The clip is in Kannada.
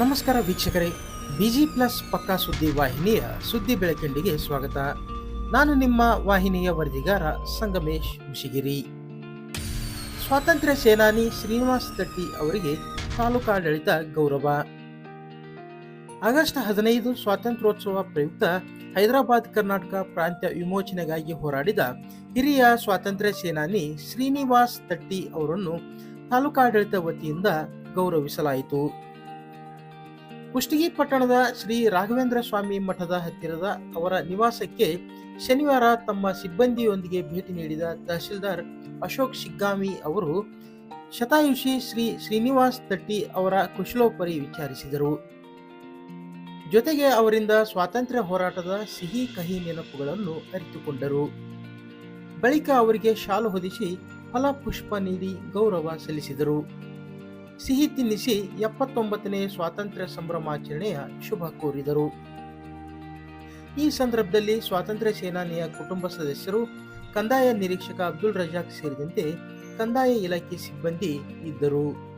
ನಮಸ್ಕಾರ ವೀಕ್ಷಕರೇ ಬಿಜಿ ಪ್ಲಸ್ ಪಕ್ಕಾ ಸುದ್ದಿ ವಾಹಿನಿಯ ಸುದ್ದಿ ಬೆಳಕಿಂಡಿಗೆ ಸ್ವಾಗತ. ನಾನು ನಿಮ್ಮ ವಾಹಿನಿಯ ವರದಿಗಾರ ಸಂಗಮೇಶ್ ಮುಷಿಗಿರಿ. ಸ್ವಾತಂತ್ರ್ಯ ಸೇನಾನಿ ಶ್ರೀನಿವಾಸ್ ತಟ್ಟಿ ಅವರಿಗೆ ತಾಲೂಕಾಡಳಿತ ಗೌರವ. ಆಗಸ್ಟ್ ಹದಿನೈದು ಸ್ವಾತಂತ್ರ್ಯೋತ್ಸವ ಪ್ರಯುಕ್ತ ಹೈದರಾಬಾದ್ ಕರ್ನಾಟಕ ಪ್ರಾಂತ್ಯ ವಿಮೋಚನೆಗಾಗಿ ಹೋರಾಡಿದ ಹಿರಿಯ ಸ್ವಾತಂತ್ರ್ಯ ಸೇನಾನಿ ಶ್ರೀನಿವಾಸ್ ತಟ್ಟಿ ಅವರನ್ನು ತಾಲೂಕಾಡಳಿತ ವತಿಯಿಂದ ಗೌರವಿಸಲಾಯಿತು. ಕುಷ್ಟಗಿ ಪಟ್ಟಣದ ಶ್ರೀ ರಾಘವೇಂದ್ರ ಸ್ವಾಮಿ ಮಠದ ಹತ್ತಿರದ ಅವರ ನಿವಾಸಕ್ಕೆ ಶನಿವಾರ ತಮ್ಮ ಸಿಬ್ಬಂದಿಯೊಂದಿಗೆ ಭೇಟಿ ನೀಡಿದ ತಹಶೀಲ್ದಾರ್ ಅಶೋಕ್ ಶಿಗ್ಗಾಮಿ ಅವರು ಶತಾಯುಷಿ ಶ್ರೀ ಶ್ರೀನಿವಾಸ್ ತಟ್ಟಿ ಅವರ ಕುಶಲೋಪರಿ ವಿಚಾರಿಸಿದರು. ಜೊತೆಗೆ ಅವರಿಂದ ಸ್ವಾತಂತ್ರ್ಯ ಹೋರಾಟದ ಸಿಹಿ ಕಹಿ ನೆನಪುಗಳನ್ನು ಅರಿತುಕೊಂಡರು. ಬಳಿಕ ಅವರಿಗೆ ಶಾಲು ಹೊದಿಸಿ ಫಲಪುಷ್ಪ ನೀಡಿ ಗೌರವ ಸಲ್ಲಿಸಿದರು. ಸಿಹಿ ತಿನ್ನಿಸಿ ಎಪ್ಪತ್ತೊಂಬತ್ತನೇ ಸ್ವಾತಂತ್ರ್ಯ ಸಂಭ್ರಮಾಚರಣೆಯ ಶುಭ ಕೋರಿದರು. ಈ ಸಂದರ್ಭದಲ್ಲಿ ಸ್ವಾತಂತ್ರ್ಯ ಸೇನಾನಿಯ ಕುಟುಂಬ ಸದಸ್ಯರು, ಕಂದಾಯ ನಿರೀಕ್ಷಕ ಅಬ್ದುಲ್ ರಜಾಕ್ ಸೇರಿದಂತೆ ಕಂದಾಯ ಇಲಾಖೆ ಸಿಬ್ಬಂದಿ ಇದ್ದರು.